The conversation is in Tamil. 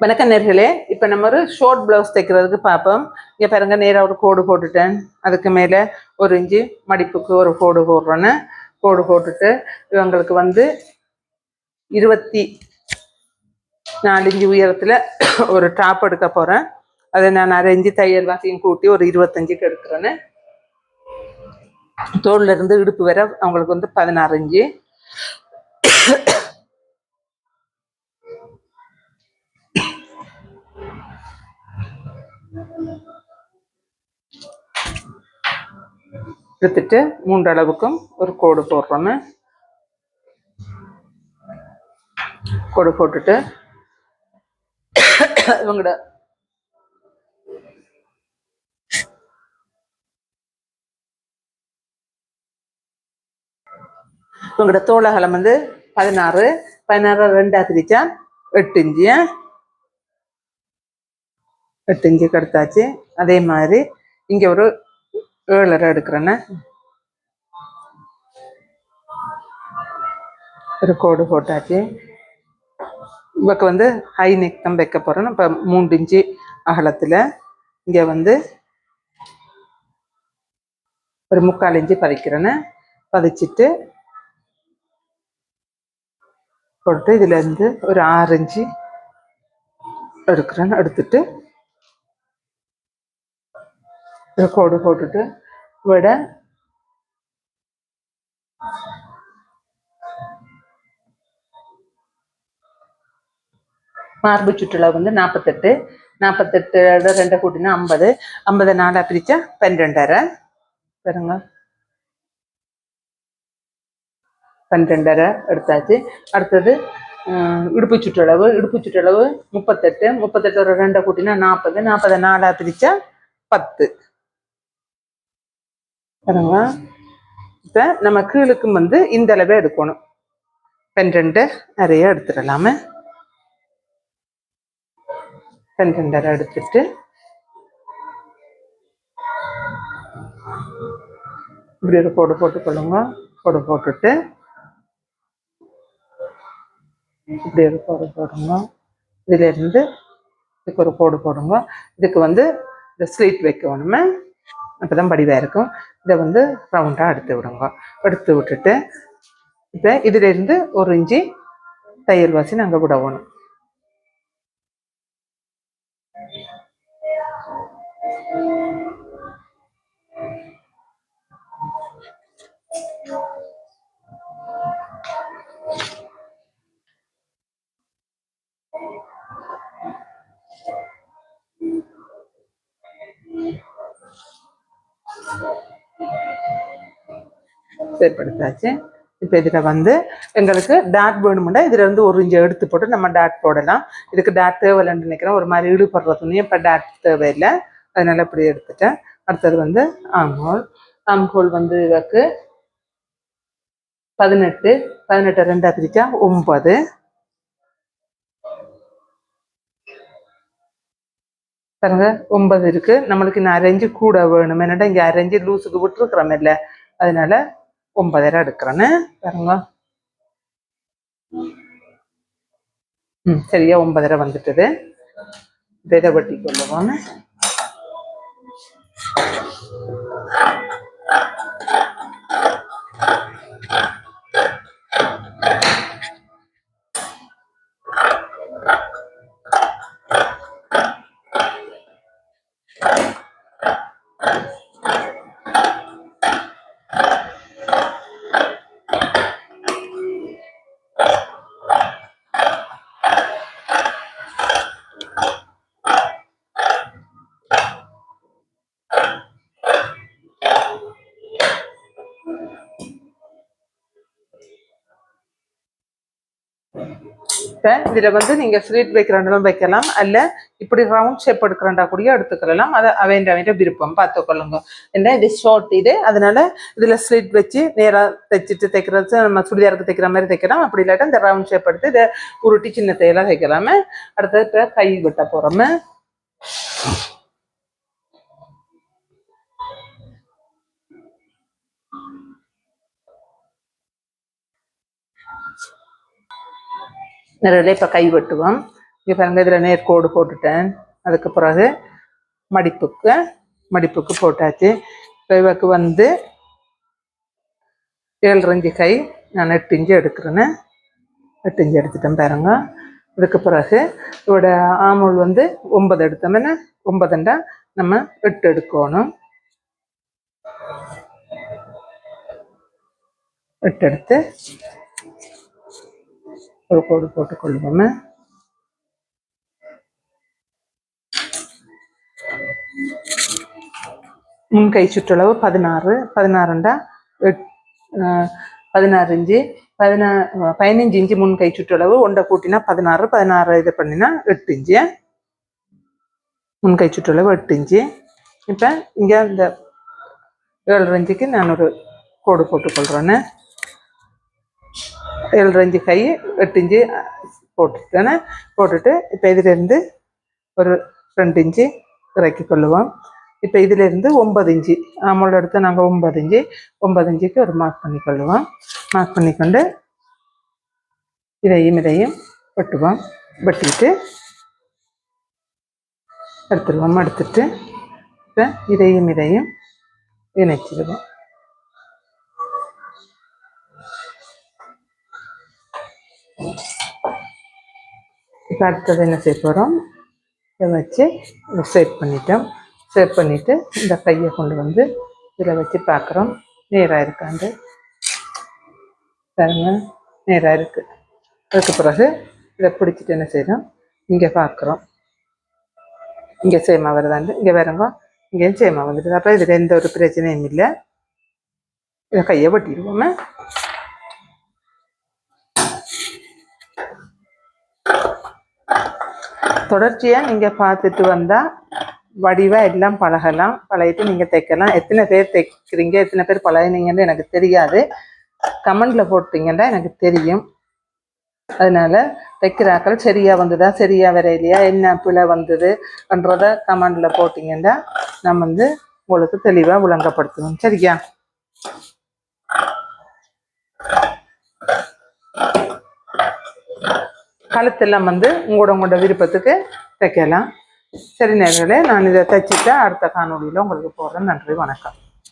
வணக்கம் நேர்களே. இப்போ நம்ம ஒரு ஷார்ட் ப்ளவுஸ் தைக்கிறதுக்கு பார்ப்போம். இங்கே பாருங்க நேராக ஒரு கோடு போட்டுட்டேன். அதுக்கு மேலே ஒரு இஞ்சி மடிப்புக்கு ஒரு கோடு போடுறேன்னு. கோடு போட்டுட்டு இவங்களுக்கு வந்து இருபத்தி நாலு இஞ்சி உயரத்தில் ஒரு டாப் எடுக்க போகிறேன் அதை நான் அரை இஞ்சி தையல் வாசியும் கூட்டி ஒரு இருபத்தஞ்சுக்கு எடுக்கிறேன்னு தோல்லேருந்து இடுப்பு வரை அவங்களுக்கு வந்து பதினாறு இஞ்சி. எடுத்துட்டு மூன்று அளவுக்கும் ஒரு கோடு போடுறோன்னு கோடு போட்டுட்டு இவங்களோட இவங்களோட தோளகலம் வந்து பதினாறு பதினாறு ரெண்டா திரிச்சா எட்டு இஞ்சி எட்டு இஞ்சி கடுத்தாச்சு அதே மாதிரி இங்க ஒரு ஏழரை எடுக்கிறேன்னு. ஒரு கோடு போட்டாச்சு. இவக்கு வந்து ஹை நெக் தான் வைக்க போகிறேன் இப்போ மூன்று இன்ச்சு அகலத்தில். இங்கே வந்து ஒரு முக்கால் இன்ச்சு பதிக்கிறேன்னு பதிச்சிட்டு போட்டு இதுலேருந்து ஒரு ஆறு இன்ச்சு எடுக்கிறேன்னு எடுத்துட்டு ஒரு கோடு போட்டுட்டு விட. மார்பு சுற்றுலா வந்து நாற்பத்தெட்டு நாற்பத்தெட்டு ரெண்டை கூட்டினா ஐம்பது. ஐம்பது நாளாக பிரித்தா பன்னிரெண்டரை. பாருங்க. பன்னிரெண்டரை எடுத்தாச்சு. அடுத்தது இடுப்பு சுற்றளவு. இடுப்பு சுற்றளவு முப்பத்தெட்டு. முப்பத்தெட்டு ஒரு ரெண்டை கூட்டினா நாற்பது நாற்பது நாளாக பிரித்தா பத்து. பாருங்க இப்போ நம்ம கீழுக்கும் வந்து இந்த அளவே எடுக்கணும். பன்னிரெண்டு நிறைய எடுத்துடலாமே. பன்னிரெண்டரை எடுத்துட்டு இப்படி ஒரு கோடு போட்டுக்கொள்ளுங்க. போடு போட்டுட்டு இப்படி ஒரு கோடு போடுங்க. இதுல இருந்து இதுக்கு ஒரு கோடு போடுங்க. இதுக்கு வந்து இந்த ஸ்லீட் வைக்கணுமே. அப்போ தான் படிவாக இருக்கும். இதை வந்து ரவுண்டாக எடுத்து விடுங்க. எடுத்து விட்டுட்டு இப்போ இதுலேருந்து ஒரு இஞ்சி தையல் வாசி நாங்கள் விடணும் செயற்படுத்தாச்சு இப்போ இதில் வந்து எங்களுக்கு டாட் வேணுமெண்டா இதில் இருந்து ஒரு இஞ்சி எடுத்து போட்டு நம்ம டாட் போடலாம். இதுக்கு டாட் தேவையில்லைன்னு நினைக்கிறேன். ஒரு மாதிரி ஈடுபடுற துணியும் இப்போ டாட் தேவையில்லை. அதனால் இப்படி எடுத்துட்டேன். அடுத்தது வந்து ஆம்ஹோல். ஆம்ஹோல் வந்து இதுக்கு பதினெட்டு பதினெட்டு ரெண்டாக பிரிச்சா ஒம்பது பாருங்க ஒன்பது இருக்கு. நம்மளுக்கு இன்னும் அரைஞ்சு கூட வேணும். என்னடா இங்க அரைஞ்சு லூஸுக்கு விட்டுருக்குறோம் இல்லை. அதனால ஒன்பதரை எடுக்கிறேன்னு. பாருங்க. ம் சரியா ஒன்பதரை வந்துட்டுது. விதை வட்டி கொள்ளுவோன்னு Uh. இப்போ இதில் வந்து நீங்கள் ஸ்லீட் வைக்கிறாண்டாலும் வைக்கலாம். அல்ல இப்படி ரவுண்ட் ஷேப் எடுக்கிறாண்டா கூடிய எடுத்துக்கொள்ளலாம். அதை அவன் அவன் விருப்பம் பார்த்துக்கொள்ளுங்க. என்ன? இது ஷார்ட் இது. அதனால இதில் ஸ்லீட் வச்சு நேராக தைச்சிட்டு தைக்கிறது நம்ம சுடிதாருக்கு தைக்கிற மாதிரி தைக்கலாம். அப்படி இல்லாட்டா இந்த ரவுண்ட் ஷேப் எடுத்து இதை உருட்டி சின்ன தையெல்லாம் தைக்கலாமே. அடுத்தது இப்போ கை வெட்ட போகிறோமே நிறைய இப்போ கை வெட்டுவோம். இங்கே பாருங்க இதில் நேர்கோடு போட்டுட்டேன். அதுக்கு பிறகு மடிப்புக்கு மடிப்புக்கு போட்டாச்சு. இவக்கு வந்து ஏழரைஞ்சு இஞ்சு கை நான் எட்டு இஞ்சு எடுக்கிறேன்னு எட்டு இஞ்சு எடுத்துட்டேன் பாருங்க. அதுக்கு பிறகு இதோட ஆமுல் வந்து ஒன்பது எடுத்தோம்னா ஒன்பதுண்டா? நம்ம எட்டு எடுக்கணும். எட்டு எடுத்து ஒரு கோடு போட்டுக்கொள்வோம் முன்கை சுற்றளவு பதினாறு பதினாறுண்டா எட் பதினாறு இஞ்சி பதினா பதினஞ்சு இஞ்சி முன்கை சுற்றளவு ஒன்றை கூட்டினா பதினாறு பதினாறு இது பண்ணினா எட்டு இஞ்சி. முன்கை சுற்றளவு எட்டு இஞ்சி. இப்போ இங்கே இந்த ஏழு இஞ்சிக்கு நான் ஒரு கோடு போட்டுக்கொள்கிறேன்னு ஏழு இஞ்சி கை எட்டு இஞ்சி போட்டுட்டேன்னு போட்டுட்டு இப்போ இதிலேருந்து ஒரு ரெண்டு இஞ்சி இறக்கி கொள்ளுவோம். இப்போ இதுலேருந்து ஒன்பது இன்ச்சு நம்மளோட எடுத்து நாங்கள் ஒன்பது இஞ்சி ஒம்பது இஞ்சிக்கு ஒரு மார்க் பண்ணி கொள்ளுவோம். மார்க் பண்ணிக்கொண்டு இதையும் இதையும் வெட்டுவோம். வெட்டிட்டு எடுத்துடுவோம் எடுத்துட்டு இப்போ இதையும் இதையும் இணைச்சிடுவோம். இப்போ அடுத்தது என்ன செய்ய போகிறோம் இதை வச்சு சேவ் பண்ணிட்டோம். செட் பண்ணிவிட்டு இந்த கையை கொண்டு வந்து இதில் வச்சு பார்க்குறோம். நேராக இருக்காண்டு. பாருங்க நேராக இருக்குது அதுக்கு பிறகு இதை பிடிச்சிட்டு என்ன செய்கிறோம் இங்கே பார்க்குறோம். இங்கே சேமா வருதாண்டு. இங்கே வேறங்க இங்கேயும் சேமா வந்துடுது. அப்போ இதில் எந்த ஒரு பிரச்சனையும் இல்லை. இதை கையை வெட்டிடுவோமே. தொடர்ச்சியாக நீங்கள் பார்த்துட்டு வந்தால் வடிவாக எல்லாம் பழகலாம் பழகிட்டு நீங்கள் தைக்கலாம். எத்தனை பேர் தைக்கிறீங்க எத்தனை பேர் பழகினீங்கன்னு எனக்கு தெரியாது. கமெண்டில் போட்டிங்கன்னா எனக்கு தெரியும். அதனால் தைக்கிறாக்கள் சரியாக வந்ததா சரியாக வரையிலையா என்ன பிழை வந்ததுன்றத கமெண்டில் போட்டிங்கன்னா நான் வந்து உங்களுக்கு தெளிவாக விளங்கப்படுத்துவோம் சரியா? கழுத்தெல்லாம் வந்து உங்களோட உங்களோட விருப்பத்துக்கு தைக்கலாம். சரி நேர்களே நான் இதை தைச்சிட்டு அடுத்த காணொலியில் உங்களுக்கு போடுறேன். நன்றி வணக்கம்.